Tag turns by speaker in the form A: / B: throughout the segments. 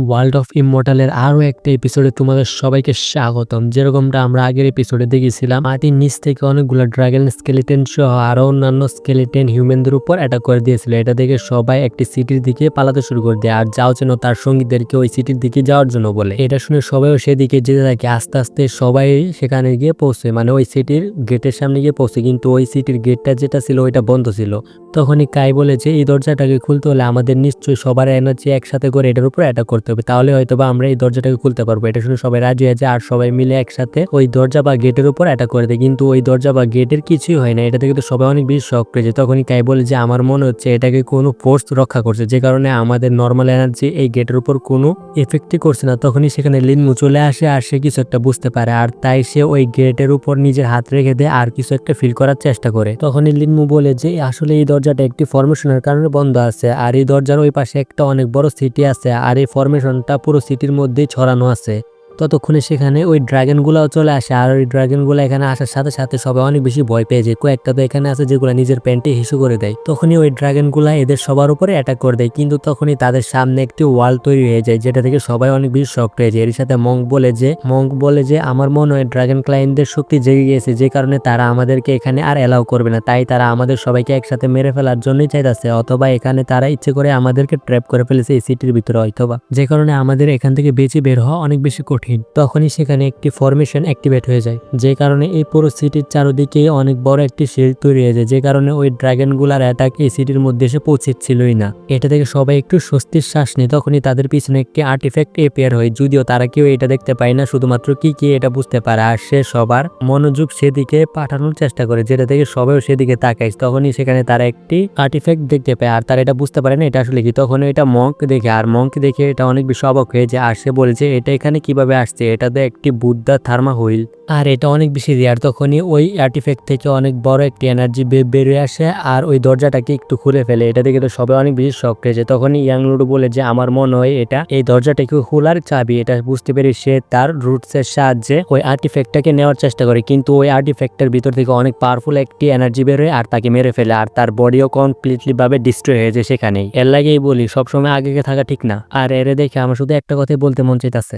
A: World of ইমমর্টালের আরও একটা এপিসোডে তোমাদের সবাইকে স্বাগতম। যেরকমটা আমরা আগের এপিসোডে দেখেছিলাম, মাটির নিচ থেকে অনেকগুলো ড্রাগন স্কেলিটেন সহ আরও অন্যান্য স্কেলিটেন হিউম্যানদের উপর অ্যাটাক করে দিয়েছিল। এটা দেখে সবাই একটি সিটির দিকে পালাতে শুরু করে দেয়, আর যাও যেন তার সঙ্গীদেরকে ওই সিটির দিকে যাওয়ার জন্য বলে। এটা শুনে সবাইও সেদিকে যেতে থাকে, আস্তে আস্তে সবাই সেখানে গিয়ে পৌঁছে মানে ওই সিটির গেটের সামনে গিয়ে পৌঁছে, কিন্তু ওই সিটির গেটটা যেটা ছিল ওইটা বন্ধ ছিল। তখনই কাই বলেছে এই দরজাটাকে খুলতে হলে আমাদের নিশ্চয়ই সবার এনার্জি একসাথে করে এটার উপর অ্যাটাক করতে হবে। তাহলে হয়তো বা আমরা এই দরজাটাকে খুলতে পারব। এটা শুনে সবাই রাজি হয়ে যায় আর সবাই মিলে একসাথে ওই দরজা বা গেটের উপর অ্যাটাক করে দেয়। কিন্তু ওই দরজা বা গেটের কিছুই হয় না। এটা থেকে তো সবাই অনেক বেশি শখ করেছে তখনই কাই বলে যে, আমার মনে হচ্ছে এটাকে কোনো ফোর্স রক্ষা করছে। যে কারণে আমাদের নর্মাল এনার্জি এই গেটের উপর কোনো এফেক্টই করছে না। তখনই সেখানে লিনমু চলে আসে আর সে কিছু একটা বুঝতে পারে। আর তাই সে ওই গেটের উপর নিজের হাত রেখে দেয় আর কিছু একটা ফিল করার চেষ্টা করে। তখনই লিনমু বলে যে, আসলে এই দরজাটা একটি ফরমেশনের কারণে বন্ধ আছে। আর এই দরজার ওই পাশে একটা অনেক বড় সিটি আছে। আর এই ফরমেশনটা পুরো সিটির মধ্যেই ছড়ানো আছে। ততক্ষণে সেখানে ওই ড্রাগনগুলোও চলে আসে। আর ওই ড্রাগনগুলো এখানে আসার সাথে সাথে সবাই অনেক বেশি ভয় পেয়ে যায়। কয়েকটা তো এখানে আছে যেগুলো নিজের প্যান্টে হিসু করে দেয়। তখনই ওই ড্রাগনগুলো এদের সবার উপরে অ্যাটাক করে দেয়। কিন্তু তখনই তাদের সামনে একটি ওয়াল তৈরি হয়ে যায়, যেটা থেকে সবাই অনেক বেশি শক্ত হয়ে যায়। এর সাথে মঙ্ক বলে যে মঙ্ক বলে যে, আমার মনে হয় ড্রাগন ক্লায়েন্টদের শক্তি জেগে গিয়েছে যে কারণে তারা আমাদেরকে এখানে আর অ্যালাউ করবে না। তাই তারা আমাদের সবাইকে একসাথে মেরে ফেলার জন্যই চাইতেছে। অথবা এখানে তারা ইচ্ছে করে আমাদেরকে ট্র্যাপ করে ফেলেছে এই সিটির ভিতরে অথবা যে কারণে আমাদের এখান থেকে বেঁচে বের হওয়া অনেক বেশি কঠিন। তখনই সেখানে একটি ফরমেশন অ্যাক্টিভেট হয়ে যায়, যে কারণে এই পুরো সিটির চারদিকে অনেক বড় একটি শিল্ড তৈরি হয়ে যায়, যে কারণে ওই ড্রাগনগুলার অ্যাটাক এই সিটির মধ্যে এসে পৌঁছেছিলই না। এটা থেকে সবাই একটু স্বস্তির শ্বাস নেয়, তখনই তাদের পিছনে একটি আর্টিফ্যাক্ট এপিয়ার হয়, যদিও তারা কেউ এটা দেখতে পায় না, শুধুমাত্র কি কি এটা বুঝতে পারে। আর সে সবার মনোযোগ সেদিকে পাঠানোর চেষ্টা করে, যেটা থেকে সবাইও সেদিকে তাকায়। তখনই সেখানে তারা একটি আর্টিফ্যাক্ট দেখতে পায়, আর তারা এটা বুঝতে পারে না, এটা আসলে কি? তখন এটা মঙ্ক দেখে, আর মঙ্ক দেখে এটা অনেক বেশি অবাক হয়ে যায়, আর সে বলেছে এটা এখানে কীভাবে আসছে এটাতে একটি বুদ্ধা থার্মা হুইল। আর এটা অনেক বেশি রেয়ার তখনই ওই আর্টিফ্যাক্ট থেকে অনেক বড় একটি এনার্জি বেরিয়ে আসে আর ওই দরজাটাকে একটু খুলে ফেলে। এটা দেখে তো সবাই অনেক বেশি শখ খেয়েছে তখনই ইয়াং লুডু বলে যে আমার মনে হয় এটা এই দরজাটাকে খোলার চাবি এটা বুঝতে পেরে সে তার রুটসের সাহায্যে ওই আর্টিফ্যাক্টটাকে নেওয়ার চেষ্টা করে। কিন্তু ওই আর্টিফ্যাক্টের ভিতর থেকে অনেক পাওয়ারফুল একটি এনার্জি বেরোয় আর তাকে মেরে ফেলে আর তার বডিও কমপ্লিটলি ভাবে ডিস্ট্রয় হয়ে যায় সেখানেই। এর লাগেই বলি সবসময় আগে থাকা ঠিক না। আর এর দেখে আমার শুধু একটা কথাই বলতে মন চাইতেছে।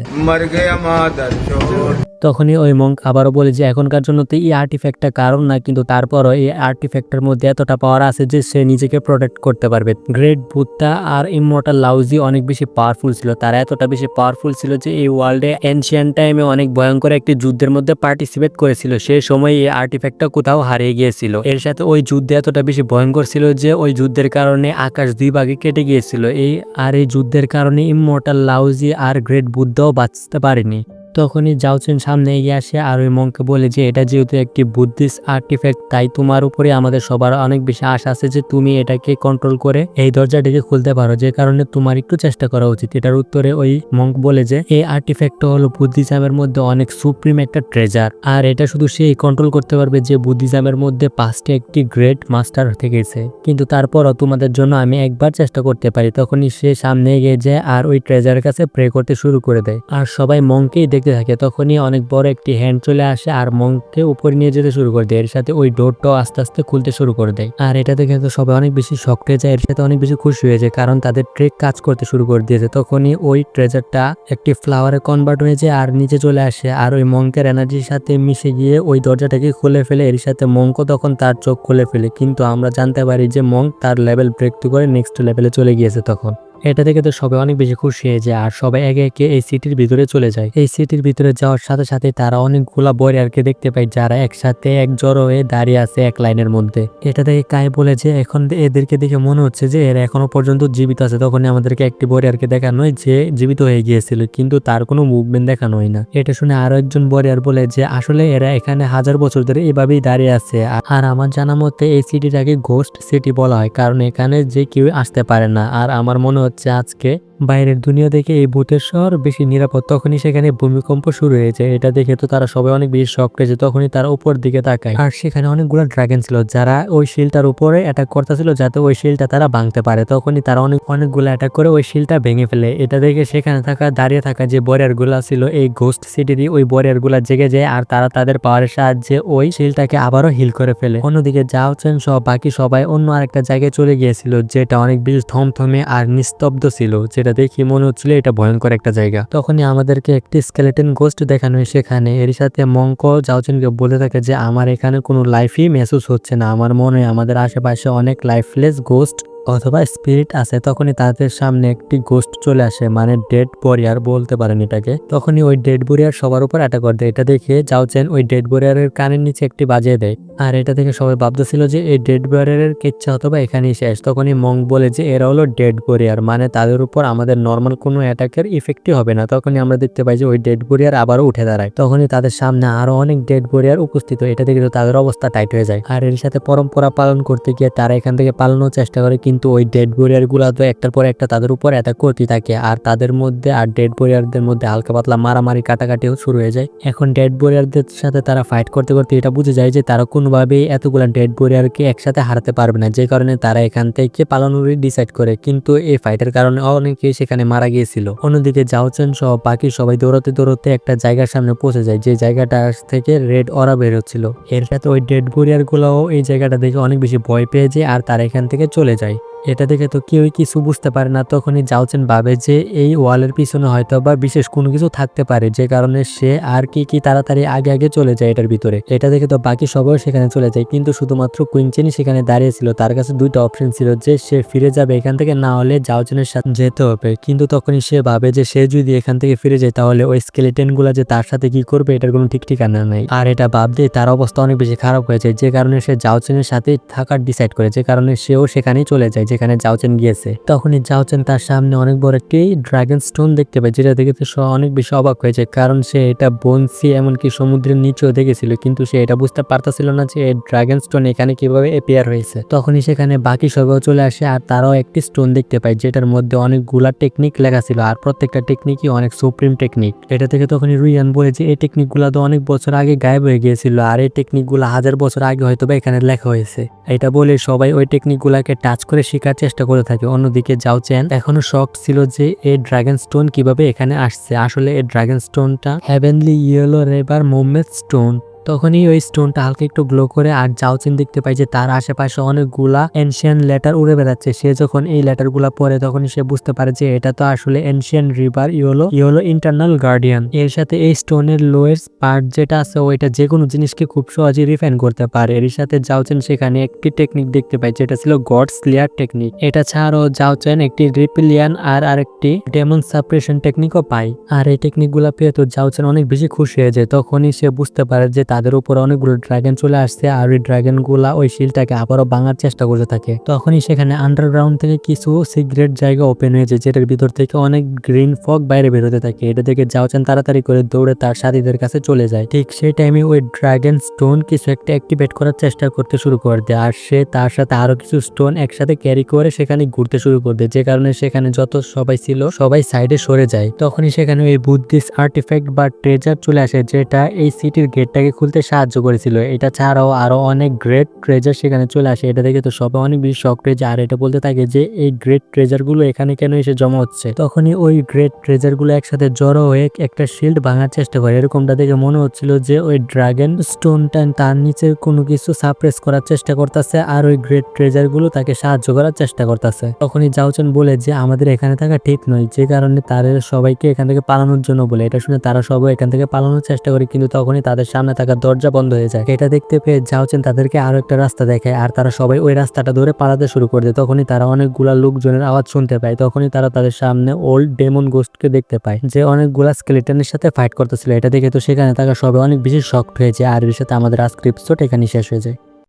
A: তখনই ওই মং আবারও বলে যে এখনকার জন্য তো এই আর্টিফ্যাক্টটা কারণ না, কিন্তু তারপরও এই আর্টিফ্যাক্টের মধ্যে এতটা পাওয়ার আছে যে সে নিজেকে প্রোটেক্ট করতে পারবে। গ্রেট বুদ্ধা আর ইমমর্টাল লাউজি অনেক বেশি পাওয়ারফুল ছিল। তারা এতটা বেশি পাওয়ারফুল ছিল যে এই ওয়ার্ল্ডে এনশিয়ান টাইমে অনেক ভয়ঙ্কর একটি যুদ্ধের মধ্যে পার্টিসিপেট করেছিল। সে সময় এই আর্টিফ্যাক্টটা কোথাও হারিয়ে গিয়েছিল। এর সাথে ওই যুদ্ধে এতটা বেশি ভয়ঙ্কর ছিল যে ওই যুদ্ধের কারণে আকাশ দুই ভাগে কেটে গিয়েছিল। এই আর এই যুদ্ধের কারণে ইমমর্টাল লাউজি আর গ্রেট বুদ্ধাও বাঁচতে পারেনি। তখনই জাউচেন সামনে এগিয়ে আসে আর ওই মঙ্কে বলে যে, এটা যেহেতু একটি বুদ্ধিস্ট আর্টিফ্যাক্ট তাই তোমার উপরে আমাদের সবার অনেক বেশি আশা আছে যে তুমি এটাকে কন্ট্রোল করে এই দরজাটিকে খুলতে পারো। যে কারণে তোমার একটু চেষ্টা করা উচিত। এটার উত্তরে ওই মঙ্ক বলে যে, এই আর্টিফ্যাক্টটা হলো বুদ্ধিজমের মধ্যে অনেক সুপ্রিম একটা ট্রেজার আর এটা শুধু সেই কন্ট্রোল করতে পারবে যে বুদ্ধিজমের মধ্যে পাঁচটি একটি গ্রেট মাস্টার থেকেছে। কিন্তু তারপরও তোমাদের জন্য আমি একবার চেষ্টা করতে পারি। তখনই সে সামনে এগিয়ে যায় আর ওই ট্রেজারের কাছে প্রে করতে শুরু করে দেয়। আর সবাই মঙ্কেই দেখতে থাকে, তখনই অনেক বড় একটি হ্যান্ড চলে আসে আর মঙ্ককে উপরে নিয়ে যেতে শুরু করে দেয়। এর সাথে ওই ডোরটাও আস্তে আস্তে খুলতে শুরু করে দেয়। আর এটা দেখে তো সবাই অনেক বেশি শখ হয়ে যায়, এর সাথে অনেক বেশি খুশি হয়ে যায়, কারণ তাদের ট্রেক কাজ করতে শুরু করে দিয়েছে। তখনই ওই ট্রেজারটা একটি ফ্লাওয়ারে কনভার্ট হয়ে যায় আর নিচে চলে আসে আর ওই মঙ্কের এনার্জির সাথে মিশে গিয়ে ওই দরজাটাকে খুলে ফেলে। এর সাথে মঙ্ক তখন তার চোখ খুলে ফেলে। কিন্তু আমরা জানতে পারি যে মঙ্ক তার লেভেল ব্রেক করে নেক্সট লেভেলে চলে গিয়েছে তখন। এটা দেখে তো সবাই অনেক বেশি খুশি হয়ে যায় আর সবাই একে একে এই সিটির ভিতরে চলে যায়। এই সিটির ভিতরে যাওয়ার সাথে সাথে তারা অনেকগুলা বরিয়ারকে দেখতে পায় যারা একসাথে এক জড়ো হয়ে দাঁড়িয়ে আছে এক লাইনের মধ্যে। এটা থেকে কাই বলে যে এখন এদেরকে দেখে মনে হচ্ছে যে এরা এখনও পর্যন্ত জীবিত আছে। তখন আমাদেরকে একটি বরিয়ারকে দেখানো হয় যে জীবিত হয়ে গিয়েছিল, কিন্তু তার কোনো মুভমেন্ট দেখানো হয় না। এটা শুনে আরও একজন বরিয়ার বলে যে আসলে এরা এখানে হাজার বছর ধরে এভাবেই দাঁড়িয়ে আছে। আর আমার জানা মতে এই সিটিটাকে ঘোস্ট সিটি বলা হয়, কারণ এখানে যে কেউ আসতে পারে না। আর আমার মনে হচ্ছে আজকে। বাইরের দুনিয়া দেখে এই ভূতের শহর বেশি নিরাপদ। তখনই সেখানে ভূমিকম্প শুরু হয়েছে। এটা দেখে তো তারা সবাই অনেক বেশি শখ পেয়েছে তখনই তার উপর দিকে তাকায়। আর সেখানে অনেকগুলো ড্রাগন ছিল যারা ওই শিলটার উপরে অ্যাটাক করতেছিল যাতে ওই শিলটা তারা ভাঙতে পারে। তখনই তারা অনেক, অনেকগুলো অ্যাটাক করে ওই শিলটা ভেঙে ফেলে। এটা দেখে সেখানে থাকা, দাঁড়িয়ে থাকা যে বরিয়ারগুলা ছিল, এই গোস্ট সিটিরই ওই বরিয়ারগুলা জেগে যায় আর তারা তাদের পাওয়ারের সাহায্যে ওই শিলটাকে আবারও হিল করে ফেলে। অন্যদিকে যাওছেন সব বাকি সবাই অন্য আরেকটা জায়গায় চলে গিয়েছিল, যেটা অনেক বেশি থমথমে আর নিস্তব্ধ ছিল, যেটা এটা দেখি মনে হচ্ছিল এটা ভয়ঙ্কর একটা জায়গা। তখনই আমাদেরকে একটি স্কেলেটন গোস্ট দেখানো হয় সেখানে। এর সাথে মঙ্ক জাউচেনকে বলে থাকে যে, আমার এখানে কোনো লাইফই মেসুস হচ্ছে না। আমার মনে হয় আমাদের আশেপাশে অনেক লাইফলেস গোস্ট অথবা স্পিরিট আছে, তখনই তাদের সামনে একটি গোস্ট চলে আসে মানে ডেড বরিয়ার বলতে পারেন এটাকে। তখনই ওই ডেড বরিয়ার সবার উপর অ্যাটাক করে দেয়। এটা দেখে যাওছেন ওই ডেড বরিয়ারের কানের নিচে একটি বাজিয়ে দেয়। আর এটা দেখে সবাই ভাবতেছিল যে এই ডেড বরিয়ারের কেচ্ছা অথবা এখানেই শেষ। তখনই মং বলে যে, এরা হলো ডেড বরিয়ার মানে তাদের উপর আমাদের নর্মাল কোনো অ্যাটাকের ইফেক্টই হবে না। তখনই আমরা দেখতে পাই যে ওই ডেড বরিয়ার আবারও উঠে দাঁড়ায়। তখনই তাদের সামনে আরও অনেক ডেড বরিয়ার উপস্থিত এটা দেখে তাদের অবস্থা টাইট হয়ে যায়। আর এর সাথে পরম্পরা পালন করতে গিয়ে তারা এখান থেকে পালানোর চেষ্টা করে, কিন্তু ওই ডেড বরিয়ারগুলা তো একটার পর একটা তাদের উপর অ্যাটাক করতে থাকে। আর তাদের মধ্যে আর ডেড বরিয়ারদের মধ্যে হালকা পাতলা মারামারি, কাটাকাটিও শুরু হয়ে যায়। এখন ডেড বরিয়ারদের সাথে তারা ফাইট করতে করতে এটা বুঝে যায় যে তারা কোনোভাবেই এতগুলা ডেড বরিয়ারকে একসাথে হারাতে পারবে না। যে কারণে তারা এখান থেকে পালানোরই ডিসাইড করে। কিন্তু এই ফাইটের কারণে অনেকেই সেখানে মারা গিয়েছিল। অন্যদিকে জাওচেন সহ বাকি সবাই দৌড়াতে দৌড়াতে একটা জায়গার সামনে পৌঁছে যায়, যে জায়গাটা থেকে রেড অরা বের হচ্ছিল এর সাথে ওই ডেড বরিয়ার গুলাও এই জায়গাটা দেখে অনেক বেশি ভয় পেয়ে যায় আর তারা এখান থেকে চলে যায়। এটা দেখে তো কেউই কিছু বুঝতে পারে না। তখনই যাওচেন ভাবে যে এই ওয়ালের পিছনে হয়তো বা বিশেষ কোনো কিছু থাকতে পারে, যে কারণে সে আর কি কি তাড়াতাড়ি আগে আগে চলে যায় এটার ভিতরে। এটা দেখে তো বাকি সবাই সেখানে চলে যায়, কিন্তু শুধুমাত্র কুইনচেনই সেখানে দাঁড়িয়ে ছিল। তার কাছে দুইটা অপশন ছিল যে সে ফিরে যাবে এখান থেকে, না হলে যাওচেনের সাথে যেতে হবে। কিন্তু তখনই সে ভাবে যে সে যদি এখান থেকে ফিরে যায়, তাহলে ওই স্কেলেটেনগুলা যে তার সাথে কি করবে, এটার কোনো ঠিক ঠিকানা নেই। আর এটা ভাব ভাবতে তার অবস্থা অনেক বেশি খারাপ হয়েছে, যে কারণে সে জাওচেনের সাথে থাকার ডিসাইড করে, যে কারণে সেও সেখানেই চলে যায় যেখানে জাওচেন গিয়েছে, তখনই জাওচেন তার সামনে অনেক বড় একটি ড্রাগন স্টোন দেখতে পায়, যেটা দেখে সে অনেক বেশি অবাক হয়েছে, কারণ সে এটা বনসি এমনকি সমুদ্রের নিচেও দেখেছিল, কিন্তু সে এটা বুঝতে পারতেছিল না যে ড্রাগন স্টোন এখানে কীভাবে এপিয়ার হয়েছে। তখনই সেখানে বাকি সবাই চলে আসে আর তারাও একটি স্টোন দেখতে পায়, যেটার মধ্যে অনেকগুলা টেকনিক লেখা ছিল আর প্রত্যেকটা টেকনিকই অনেক সুপ্রিম টেকনিক এটা থেকে তখনই রুইয়ান বলে যে, এই টেকনিকগুলো তো অনেক বছর আগে গায়েব হয়ে গিয়েছিল আর এই টেকনিকগুলো হাজার বছর আগে হয়তো বা এখানে লেখা হয়েছে। এটা বলে সবাই ওই টেকনিকগুলোকে টাচ করে শেখার চেষ্টা করে থাকে। অন্যদিকে যাও চেন এখনও শখ ছিল যে এই ড্রাগন স্টোন কীভাবে এখানে আসছে। আসলে এই ড্রাগন স্টোনটা হেভেনলি ইয়েলো রেবার মোমেন্ট স্টোন তখনই ওই স্টোনটা হালকা একটু গ্লো করে আর জাউচিন দেখতে পাই যে তার আশেপাশে অনেকগুলা এনশিয়ান লেটার উড়ে বেড়াচ্ছে। সে যখন এই লেটারগুলা পড়ে তখনই সে বুঝতে পারে যে এটা তো আসলে ancient river yellow yellow internal guardian এর সাথে এই স্টোনের লোয়ের পার্ট যেটা আছে, ওইটা যে কোনো জিনিসকে খুব সহজে রিফাইন করতে পারে। এর সাথে জাউচেন সেখানে একটি টেকনিক দেখতে পাই, যেটা ছিল গডস ক্লিয়ার টেকনিক এটা ছাড়াও জাউচেন একটি রিপিলিয়ান আর আরেকটি ডেমন সাপ্রেশন টেকনিকও পায়। আর এই টেকনিকগুলা পেয়ে তো জাউচেন অনেক বেশি খুশি হয়ে যায়। তখনই সে বুঝতে পারে যে তাদের উপরে অনেকগুলো ড্রাগন চলে আসছে আর ওই ড্রাগনগুলা ওই শিলটাকে আবারও ভাঙার চেষ্টা করতে থাকে। তখনই সেখানে আন্ডারগ্রাউন্ড থেকে কিছু সিক্রেট জায়গা ওপেন হয়েছে, যেটার ভিতর থেকে অনেক গ্রিন ফগ বাইরে বেরোতে থাকে। এটা থেকে যাওয়াচ্ছেন তাড়াতাড়ি করে দৌড়ে তার সাথীদের কাছে চলে যায়। ঠিক সেই টাইমে ওই ড্রাগন স্টোন কিছু একটা অ্যাক্টিভেট করার চেষ্টা করতে শুরু করে দেয় আর সে তার সাথে আরও কিছু স্টোন একসাথে ক্যারি করে সেখানে ঘুরতে শুরু করে দেয়। যে কারণে সেখানে যত সবাই ছিল, সবাই সাইডে সরে যায়। তখনই সেখানে ওই বুদ্ধিস্ট আর্টিফ্যাক্ট বা ট্রেজার চলে আসে, যেটা এই সিটির গেটটাকে খুলতে সাহায্য করেছিল। এটা ছাড়াও আরও অনেক গ্রেট ট্রেজার সেখানে চলে আসে। এটা দেখে তো সবাই অনেক বেশি শখ ট্রেজার আর এটা বলতে থাকে যে, এই গ্রেট ট্রেজারগুলো এখানে কেন এসে জমা হচ্ছে? তখনই ওই গ্রেট ট্রেজারগুলো একসাথে জড়ো হয়ে একটা শিল্ড ভাঙার চেষ্টা করে। এরকমটা দেখে মনে হচ্ছিল যে, ওই ড্রাগন স্টোনটা তার নিচে কোনো কিছু সাপ্রেস করার চেষ্টা করতেছে আর ওই গ্রেট ট্রেজারগুলো তাকে সাহায্য করার চেষ্টা করতেছে। তখনই জাউচন বলে যে, আমাদের এখানে থাকা ঠিক নয়। যে কারণে তাদের সবাইকে এখান থেকে পালানোর জন্য বলে। এটা শুনে তারা সবাই এখান থেকে পালানোর চেষ্টা করে। কিন্তু তখনই তাদের সামনে থাকা দরজা বন্ধ হয়ে যায়। এটা দেখতে পেয়ে যাওছেন তাদেরকে আরও একটা রাস্তা দেখায়। আর তারা সবাই ওই রাস্তাটা ধরে পালাতে শুরু করে দেয়। তখনই তারা অনেকগুলা লোকজনের আওয়াজ শুনতে পায়। তখনই তারা তাদের সামনে ওল্ড ডেমন গোস্টকে দেখতে পায়, যে অনেকগুলা স্কেলেটনের সাথে ফাইট করতেছিল। এটা দেখে তো সেখানে তারা সবাই অনেক বেশি শক্ট হয়েছে আর এর সাথে আমাদের আজকের এপিসোড এখানে শেষ হয়ে যায়।